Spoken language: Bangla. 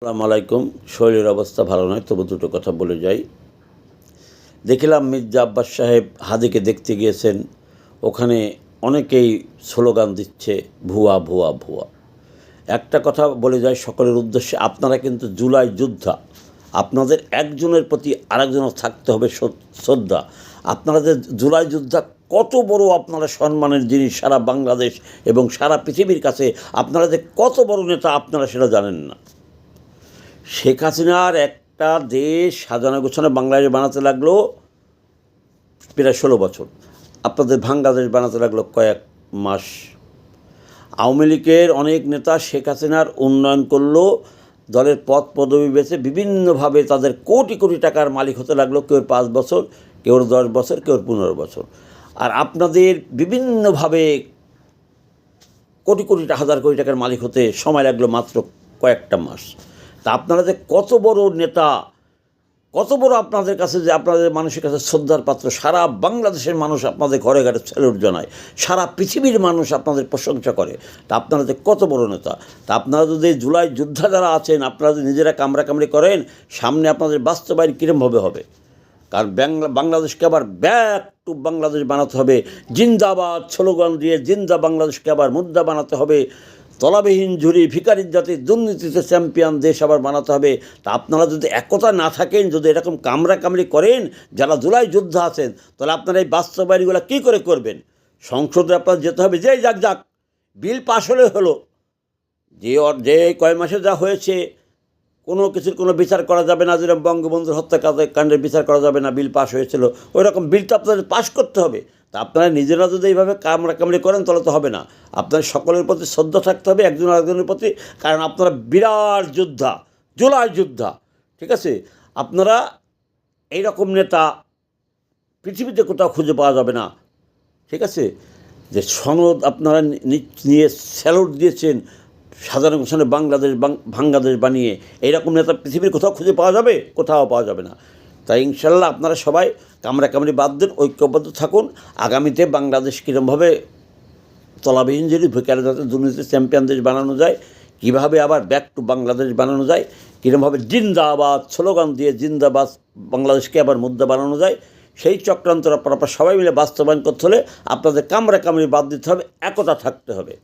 আসসালামু আলাইকুম। শরীরের অবস্থা ভালো নয়, তবু দুটো কথা বলে যাই। দেখলাম মির্জা আব্বাস সাহেব হাদিকে দেখতে গিয়েছেন। ওখানে অনেকেই স্লোগান দিচ্ছে, ভুয়া ভুয়া ভুয়া। একটা কথা বলে যায় সকলের উদ্দেশ্যে, আপনারা কিন্তু জুলাই যোদ্ধা। আপনাদের একজনের প্রতি আরেকজনের থাকতে হবে শ্রদ্ধা। আপনারা যে জুলাই যোদ্ধা, কত বড় আপনারা সম্মানের জিনিস সারা বাংলাদেশ এবং সারা পৃথিবীর কাছে। আপনারা যে কত বড় নেতা, আপনারা সেটা জানেন না। শেখ হাসিনার একটা দেশ সাজানো গোছানো বাংলাদেশ বানাতে লাগল প্রায় ষোলো বছর। আপনাদের বাংলাদেশ বানাতে লাগল কয়েক মাস। আওয়ামী লীগের অনেক নেতা শেখ হাসিনার উন্নয়ন করল, দলের পদ পদবি বেছে বিভিন্নভাবে তাদের কোটি কোটি টাকার মালিক হতে লাগল, কেউ পাঁচ বছর, কেউ দশ বছর, কেউ পনেরো বছর। আর আপনাদের বিভিন্নভাবে কোটি কোটি হাজার কোটি টাকার মালিক হতে সময় লাগল মাত্র কয়েকটা মাস। তা আপনারা যে কত বড় নেতা, কত বড় আপনাদের কাছে যে আপনাদের মানুষের কাছে শ্রদ্ধার পাত্র, সারা বাংলাদেশের মানুষ আপনাদের ঘরে ঘরে স্যালুট জানায়, সারা পৃথিবীর মানুষ আপনাদের প্রশংসা করে, তা আপনারা যে কত বড় নেতা? তা আপনারা যদি জুলাই যোদ্ধা যারা আছেন, আপনারা যদি নিজেরা কামড়াকামড়ি করেন, সামনে আপনাদের বাস্তবায়ন কীরমভাবে হবে কারণ বাংলা বাংলাদেশকে আবার ব্যাক টু বাংলাদেশ বানাতে হবে, জিন্দাবাদ স্লোগান দিয়ে জিন্দা বাংলাদেশকে আবার মুদ্রা বানাতে হবে। তলাবিহীন ঝুরি ভিকারির জাতি, দুর্নীতিতে চ্যাম্পিয়ন দেশ আবার বানাতে হবে। তা আপনারা যদি একতা না থাকেন, যদি এরকম কামড়া কামড়ি করেন, যারা জুলাই যোদ্ধা আছেন, তাহলে আপনারা এই বাস্তবায়নগুলো কী করে করবেন? সংসদে আপনার যেতে হবে, যেই যাক যাক। বিল পাশ হলে হলো। যে যে কয় মাসে যা হয়েছে, কোনো কিছুর কোনো বিচার করা যাবে না, যেরকম বঙ্গবন্ধুর হত্যাকাণ্ড- কাণ্ডের বিচার করা যাবে না, বিল পাস হয়েছিল। ওই রকম বিল তো আপনাদের পাস করতে হবে। তা আপনারা নিজেরা যদি এইভাবে কামড়া কামড়ি করেন, তাহলে তো হবে না। আপনার সকলের প্রতি শ্রদ্ধা থাকতে হবে, একজন আরেকজনের প্রতি, কারণ আপনারা বিরাট যোদ্ধা, জুলাই যোদ্ধা, ঠিক আছে? আপনারা এই রকম নেতা পৃথিবীতে কোথাও খুঁজে পাওয়া যাবে না, ঠিক আছে? যে সনদ আপনারা নিয়ে স্যালুট দিয়েছেন, সাধারণ গোছানো বাংলাদেশ বাংলাদেশ বানিয়ে, এইরকম নেতা পৃথিবীর কোথাও খুঁজে পাওয়া যাবে? কোথাও পাওয়া যাবে না। তাই ইনশাল্লাহ আপনারা সবাই কামড়া কামড়ি বাদ দেন, ঐক্যবদ্ধ থাকুন। আগামীতে বাংলাদেশ কীরমভাবে তলাবিহীন যদি ভিকারে যাতে দুর্নীতি চ্যাম্পিয়ন দেশ বানানো যায়, কীভাবে আবার ব্যাক টু বাংলাদেশ বানানো যায়, কীরমভাবে জিন্দাবাদ, স্লোগান দিয়ে জিন্দাবাদ বাংলাদেশকে আবার মুদ্রা বানানো যায়, সেই চক্রান্ত আপনারা সবাই মিলে বাস্তবায়ন করতে হলে আপনাদের কামড়া কামড়ি বাদ দিতে হবে, একতা থাকতে হবে।